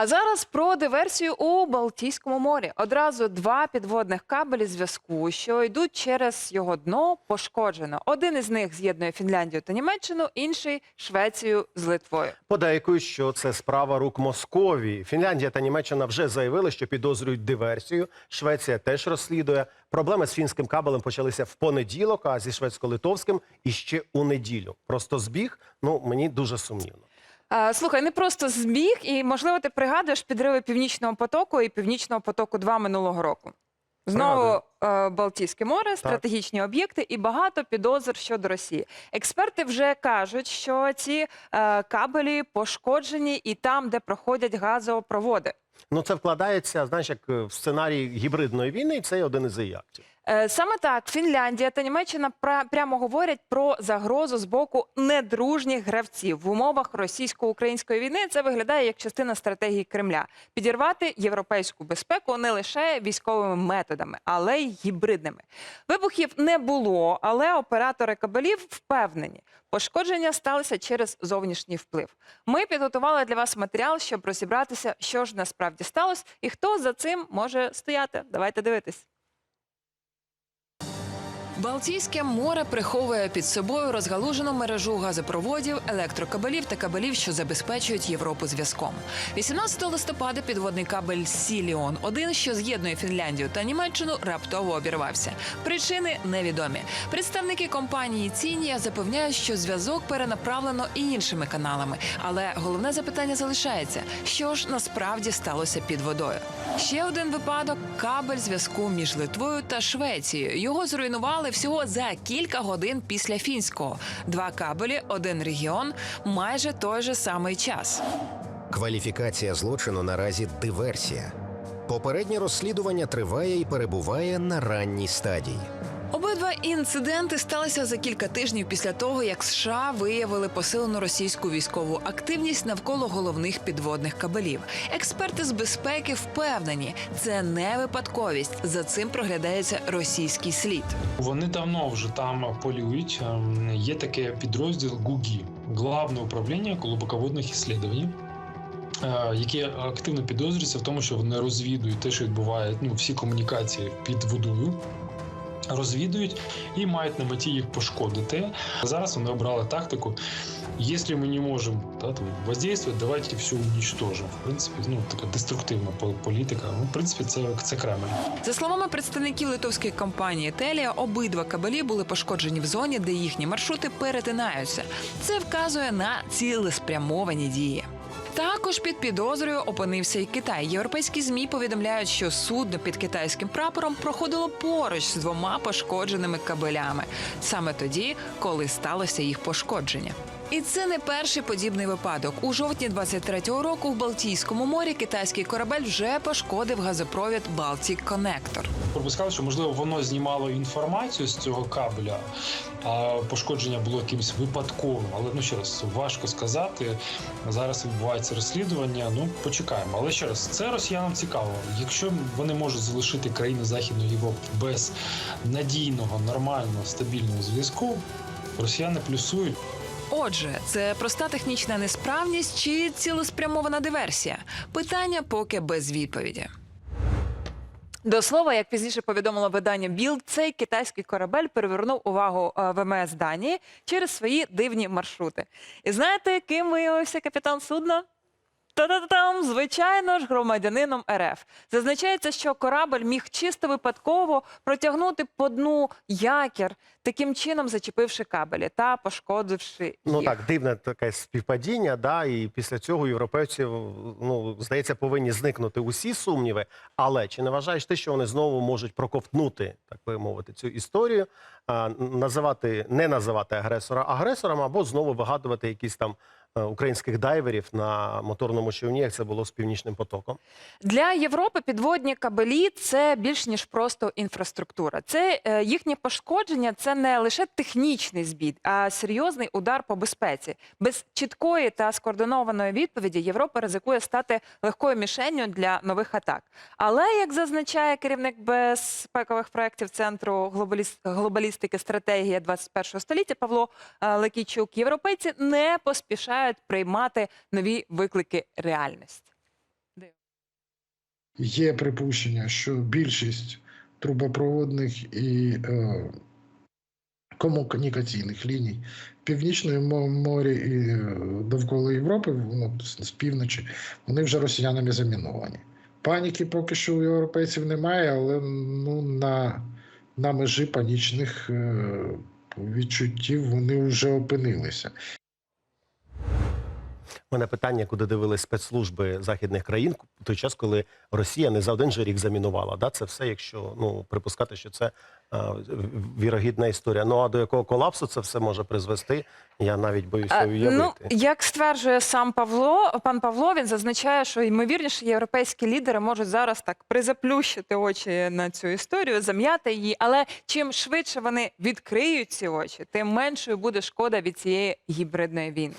А зараз про диверсію у Балтійському морі. Одразу два підводних кабелі зв'язку, що йдуть через його дно, пошкоджено. Один із них з'єднує Фінляндію та Німеччину, інший Швецію з Литвою. Подейкують, що це справа рук Московії. Фінляндія та Німеччина вже заявили, що підозрюють диверсію. Швеція теж розслідує. Проблеми з фінським кабелем почалися в понеділок, а зі шведсько-литовським іще у неділю. Просто збіг. Ну мені дуже сумнівно. А, слухай, не просто збіг, і можливо ти пригадуєш підриви північного потоку і північного потоку 2 минулого року. Знову е, Балтійське море, стратегічні об'єкти і багато підозр щодо Росії. Експерти вже кажуть, що ці е, кабелі пошкоджені і там, де проходять газопроводи. Ну це вкладається, знаєш, як е, в сценарій гібридної війни, і це один із її актів. Е, Саме так Фінляндія та Німеччина прямо говорять про загрозу з боку недружніх гравців в умовах російсько-української війни. Це виглядає як частина стратегії Кремля підірвати європейську безпеку не лише військовими методами, але й гібридними. Вибухів не було, але оператори кабелів впевнені, пошкодження сталися через зовнішній вплив. Ми підготували для вас матеріал, щоб розібратися, що ж насправді сталося і хто за цим може стояти. Давайте дивитись. Балтійське море приховує під собою розгалужену мережу газопроводів, електрокабелів та кабелів, що забезпечують Європу зв'язком. 18 листопада підводний кабель Сіліон 1 що з'єднує Фінляндію та Німеччину, раптово обірвався. Причини невідомі. Представники компанії Цінія запевняють, що зв'язок перенаправлено і іншими каналами. Але головне запитання залишається: що ж насправді сталося під водою? Ще один випадок кабель зв'язку між Литвою та Швецією. Його зруйнували всього за кілька годин після фінського. Два кабелі, один регіон, майже той же самий час. Кваліфікація злочину наразі диверсія. Попереднє розслідування триває і перебуває на ранній стадії. Інциденти сталися за кілька тижнів після того, як США виявили посилену російську військову активність навколо головних підводних кабелів. Експерти з безпеки впевнені, це не випадковість. За цим проглядається російський слід. Вони давно вже там полюють. Ем, Є таке підрозділ ГУГІ, Главне управління глибоководних іслідувань, е, які активно підозрюються в тому, що вони розвідують те, що відбувається, ну, всі комунікації під водою. Розвідують і мають на меті їх пошкодити. Зараз вони обрали тактику. Якщо ми не можемо да, там, воздействовать, давайте все уничтожимо. В принципі, ну така деструктивна політика. Ну, в принципі, це, це Кремль. За словами представників литовської компанії Телія, обидва кабелі були пошкоджені в зоні, де їхні маршрути перетинаються. Це вказує на цілеспрямовані дії. Також під підозрою опинився і Китай. Європейські змі повідомляють, що судно під китайським прапором проходило поруч з двома пошкодженими кабелями саме тоді, коли сталося їх пошкодження. І це не перший подібний випадок. У жовтні 23-го року в Балтійському морі китайський корабель вже пошкодив газопровід Baltic Connector. Пропускали, що можливо воно знімало інформацію з цього кабеля, а пошкодження було якимось випадковим. Але ну ще раз важко сказати. Зараз відбувається розслідування. Ну почекаємо. Але ще раз, це росіянам цікаво. Якщо вони можуть залишити країни Західної Європи без надійного, нормального, стабільного зв'язку, росіяни плюсують. Отже, це проста технічна несправність чи цілеспрямована диверсія? Питання поки без відповіді. До слова, як пізніше повідомило видання Білд, цей китайський корабель привернув увагу е, ВМС Данії через свої дивні маршрути. І знаєте, ким виявився капітан судна? Та-та-там, звичайно ж, громадянином РФ. Зазначається, що корабль міг чисто випадково протягнути по дну якір, таким чином зачепивши кабелі та пошкодивши їх. Ну так, дивне таке співпадіння, да, і після цього європейці, ну, здається, повинні зникнути усі сумніви. Але чи не вважаєш ти, що вони знову можуть проковтнути, так би мовити, цю історію, а, називати, не називати агресора агресором, або знову вигадувати якісь там українських дайверів на моторному човні, як це було з північним потоком? Для Європи підводні кабелі це більш ніж просто інфраструктура. Це е, їхнє пошкодження це не лише технічний збід, а серйозний удар по безпеці. Без чіткої та скоординованої відповіді Європа ризикує стати легкою мішенню для нових атак. Але як зазначає керівник безпекових проєктів центру глобаліс- глобалістики стратегія 21 століття Павло е, Лекійчук, європейці не поспішають приймати нові виклики реальності. Є припущення, що більшість трубопроводних і е, комунікаційних ліній в Північному морі і е, довкола Європи, ну, з півночі, вони вже росіянами заміновані. Паніки поки що у європейців немає, але ну, на, на межі панічних е, відчуттів вони вже опинилися. У мене питання, куди дивились спецслужби західних країн в той час, коли Росія не за один же рік замінувала. Да? Це все, якщо ну припускати, що це е, вірогідна історія. Ну а до якого колапсу це все може призвести, я навіть боюся А, уявити. Ну, як стверджує сам Павло, пан Павло, він зазначає, що ймовірніше європейські лідери можуть зараз так призаплющити очі на цю історію, зам'яти її. Але чим швидше вони відкриють ці очі, тим меншою буде шкода від цієї гібридної війни.